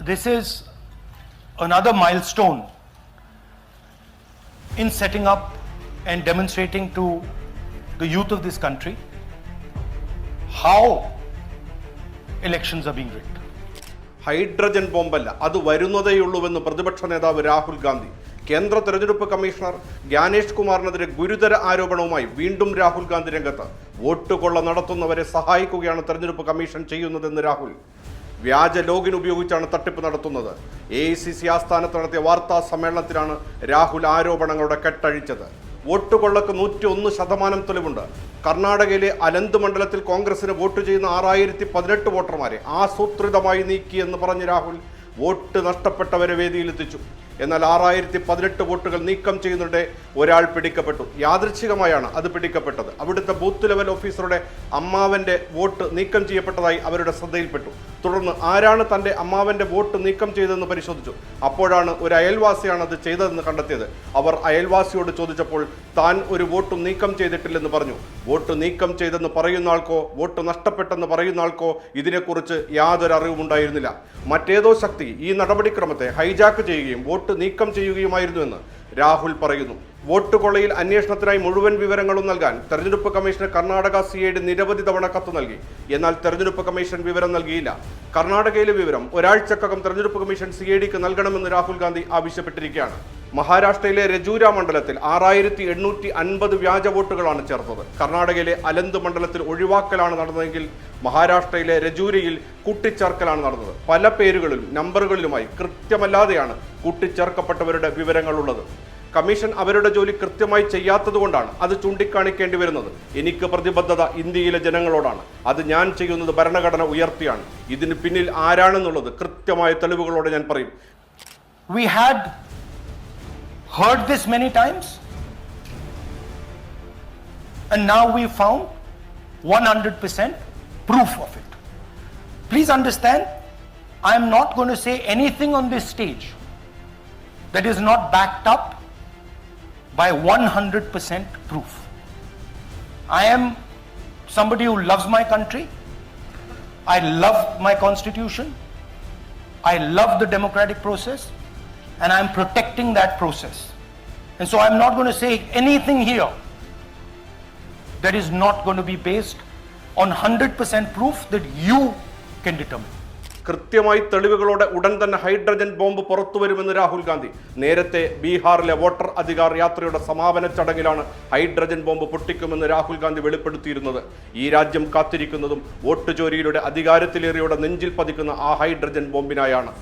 this is another milestone in setting up and demonstrating to the youth of this country how elections are being rigged. Hydrogen ബോംബല്ല അത് വരുന്നതേയുള്ളൂവെന്ന് പ്രതിപക്ഷ നേതാവ് രാഹുൽ ഗാന്ധി കേന്ദ്ര തെരഞ്ഞെടുപ്പ് commissioner Gyanesh കുമാറിനെതിരെ ഗുരുതര ആരോപണവുമായി വീണ്ടും രാഹുൽ ഗാന്ധി രംഗത്ത് വോട്ട് കൊള്ള നടത്തുന്നവരെ സഹായിക്കുകയാണ് തെരഞ്ഞെടുപ്പ് കമ്മീഷൻ ചെയ്യുന്നതെന്ന് രാഹുൽ വ്യാജ ലോഗിൻ ഉപയോഗിച്ചാണ് തട്ടിപ്പ് നടത്തുന്നത്. എ ഐ സി സി ആസ്ഥാനത്ത് നടത്തിയ വാർത്താ സമ്മേളനത്തിലാണ് രാഹുൽ ആരോപണങ്ങളുടെ കെട്ടഴിച്ചത്. വോട്ട് കൊള്ളക്ക് നൂറ്റി ഒന്ന് ശതമാനം തെളിവുണ്ട്. കർണാടകയിലെ അനന്ത് മണ്ഡലത്തിൽ കോൺഗ്രസിന് വോട്ട് ചെയ്യുന്ന ആറായിരത്തി പതിനെട്ട് വോട്ടർമാരെ ആസൂത്രിതമായി നീക്കി എന്ന് പറഞ്ഞ് രാഹുൽ വോട്ട് നഷ്ടപ്പെട്ടവരെ വേദിയിലെത്തിച്ചു. എന്നാൽ ആറായിരത്തി പതിനെട്ട് വോട്ടുകൾ നീക്കം ചെയ്യുന്നതിനിടെ ഒരാൾ പിടിക്കപ്പെട്ടു. യാദൃച്ഛികമായാണ് അത് പിടിക്കപ്പെട്ടത്. അവിടുത്തെ ബൂത്ത് ലെവൽ ഓഫീസറുടെ അമ്മാവന്റെ വോട്ട് നീക്കം ചെയ്യപ്പെട്ടതായി അവരുടെ ശ്രദ്ധയിൽപ്പെട്ടു. തുടർന്ന് ആരാണ് തന്റെ അമ്മാവന്റെ വോട്ട് നീക്കം ചെയ്തതെന്ന് പരിശോധിച്ചു. അപ്പോഴാണ് ഒരു അയൽവാസിയാണ് അത് ചെയ്തതെന്ന് കണ്ടെത്തിയത്. അവർ അയൽവാസിയോട് ചോദിച്ചപ്പോൾ താൻ ഒരു വോട്ടും നീക്കം ചെയ്തിട്ടില്ലെന്ന് പറഞ്ഞു. വോട്ട് നീക്കം ചെയ്തെന്ന് പറയുന്ന ആൾക്കോ വോട്ട് നഷ്ടപ്പെട്ടെന്ന് പറയുന്ന ആൾക്കോ ഇതിനെക്കുറിച്ച് യാതൊരു അറിവും ഉണ്ടായിരുന്നില്ല. മറ്റേതോ ശക്തി ഈ നടപടിക്രമത്തെ ഹൈജാക്ക് ചെയ്യുകയും വോട്ട് നീക്കം ചെയ്യുകയുമായിരുന്നുവെന്ന് രാഹുൽ പറയുന്നു. വോട്ട് കൊള്ളയിൽ അന്വേഷണത്തിനായി മുഴുവൻ വിവരങ്ങളും നൽകാൻ തെരഞ്ഞെടുപ്പ് കമ്മീഷന് കർണാടക സി ഐ നിരവധി തവണ കത്ത് നൽകി. എന്നാൽ തെരഞ്ഞെടുപ്പ് കമ്മീഷൻ വിവരം നൽകിയില്ല. കർണാടകയിലെ വിവരം ഒരാഴ്ചക്കകം തെരഞ്ഞെടുപ്പ് കമ്മീഷൻ സി ഐ ഡിക്ക് നൽകണമെന്ന് രാഹുൽ ഗാന്ധി ആവശ്യപ്പെട്ടിരിക്കുകയാണ്. മഹാരാഷ്ട്രയിലെ രജൂര മണ്ഡലത്തിൽ ആറായിരത്തി എണ്ണൂറ്റി അൻപത് വ്യാജ വോട്ടുകളാണ് ചേർത്തത്. കർണാടകയിലെ അലന്ത് മണ്ഡലത്തിൽ ഒഴിവാക്കലാണ് നടന്നതെങ്കിൽ മഹാരാഷ്ട്രയിലെ രജൂരയിൽ കൂട്ടിച്ചേർക്കലാണ് നടന്നത്. പല പേരുകളിലും നമ്പറുകളിലുമായി കൃത്യമല്ലാതെയാണ് കൂട്ടിച്ചേർക്കപ്പെട്ടവരുടെ വിവരങ്ങളുള്ളത്. കമ്മീഷൻ അവരുടെ ജോലി കൃത്യമായി ചെയ്യാത്തതുകൊണ്ടാണ് അത് ചൂണ്ടിക്കാണിക്കേണ്ടി വരുന്നത്. എനിക്ക് പ്രതിബദ്ധത ഇന്ത്യയിലെ ജനങ്ങളോടാണ്. അത് ഞാൻ ചെയ്യുന്നത് ഭരണഘടന ഉയർത്തിയാണ്. ഇതിന് പിന്നിൽ ആരാണെന്നുള്ളത് കൃത്യമായ തെളിവുകളോടെ ഞാൻ പറയും. We had heard this many times, and now we found 100% proof of it. Please understand, I am not going to say anything on this stage that is not backed up by 100% proof. I am somebody who loves my country. I love my constitution. I love the democratic process and I'm protecting that process. And so I'm not going to say anything here that is not going to be based on 100% proof that you can determine. കൃത്യമായി തെളിവുകളോടെ ഉടൻ തന്നെ hydrogen bomb പുറത്തു വരുമെന്ന് രാഹുൽ ഗാന്ധി. നേരത്തെ ബീഹാറിലെ voter Adhikar യാത്രയുടെ സമാപന ചടങ്ങിലാണ് ഹൈഡ്രജൻ ബോംബ് പൊട്ടിക്കുമെന്ന് രാഹുൽ ഗാന്ധി വെളിപ്പെടുത്തിയിരുന്നത്. ഈ രാജ്യം കാത്തിരിക്കുന്നതും വോട്ട് ചോരിയിലൂടെ അധികാരത്തിലേറിയുടെ നെഞ്ചിൽ പതിക്കുന്ന ആ ഹൈഡ്രജൻ ബോംബിനായാണ്.